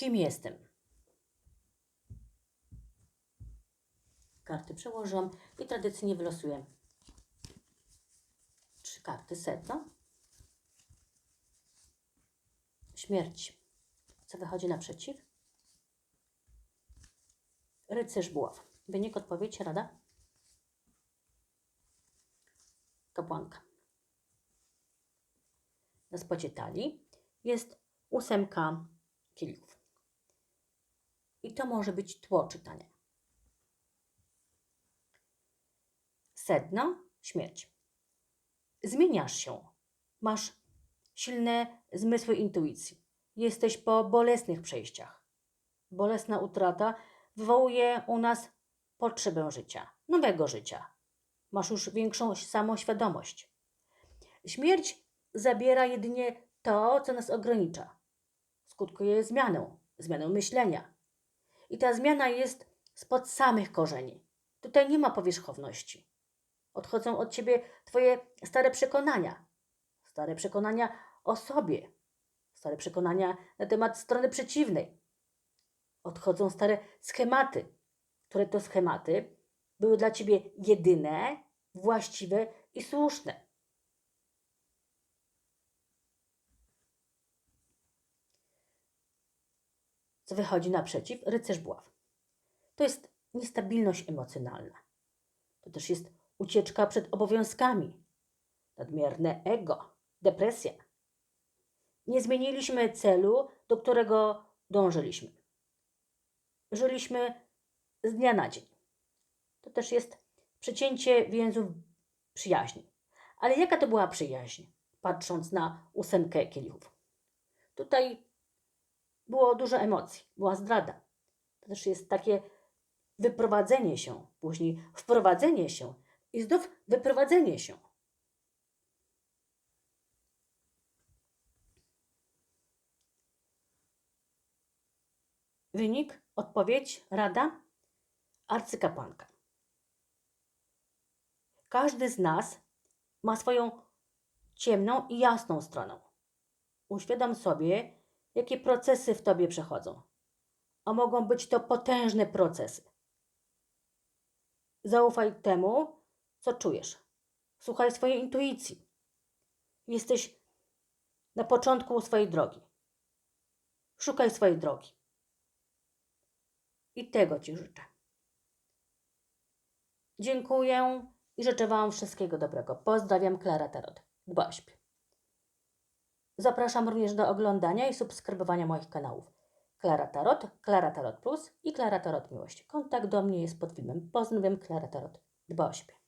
Kim jestem? Karty przełożyłam i tradycyjnie wylosuję trzy karty sedno. Śmierć. Co wychodzi naprzeciw? Rycerz buław. Wynik, odpowiedź, rada? Kapłanka. Na spocie talii jest ósemka kielichów. I to może być tło czytania. Sedno, śmierć. Zmieniasz się. Masz silne zmysły intuicji. Jesteś po bolesnych przejściach. Bolesna utrata wywołuje u nas potrzebę życia, nowego życia. Masz już większą samoświadomość. Śmierć zabiera jedynie to, co nas ogranicza. Skutkuje zmianą, zmianą myślenia. I ta zmiana jest spod samych korzeni. Tutaj nie ma powierzchowności. Odchodzą od ciebie twoje stare przekonania. Stare przekonania o sobie. Stare przekonania na temat strony przeciwnej. Odchodzą stare schematy, które to schematy były dla ciebie jedyne, właściwe i słuszne. Co wychodzi naprzeciw? Rycerz buław. To jest niestabilność emocjonalna. To też jest ucieczka przed obowiązkami, nadmierne ego, depresja. Nie zmieniliśmy celu, do którego dążyliśmy. Żyliśmy z dnia na dzień. To też jest przecięcie więzów przyjaźni. Ale jaka to była przyjaźń, patrząc na ósemkę kielichów? Tutaj było dużo emocji, była zdrada. To też jest takie wyprowadzenie się, później wprowadzenie się i znów wyprowadzenie się. Wynik, odpowiedź, rada, arcykapłanka. Każdy z nas ma swoją ciemną i jasną stronę. Uświadom sobie, jakie procesy w tobie przechodzą. A mogą być to potężne procesy. Zaufaj temu, co czujesz. Słuchaj swojej intuicji. Jesteś na początku swojej drogi. Szukaj swojej drogi. I tego Ci życzę. Dziękuję i życzę Wam wszystkiego dobrego. Pozdrawiam, Klara Tarot. Siebie. Zapraszam również do oglądania i subskrybowania moich kanałów. Klara Tarot, Klara Tarot Plus i Klara Tarot Miłość. Kontakt do mnie jest pod filmem. Pozdrawiam, Klara Tarot. Dbaj o siebie.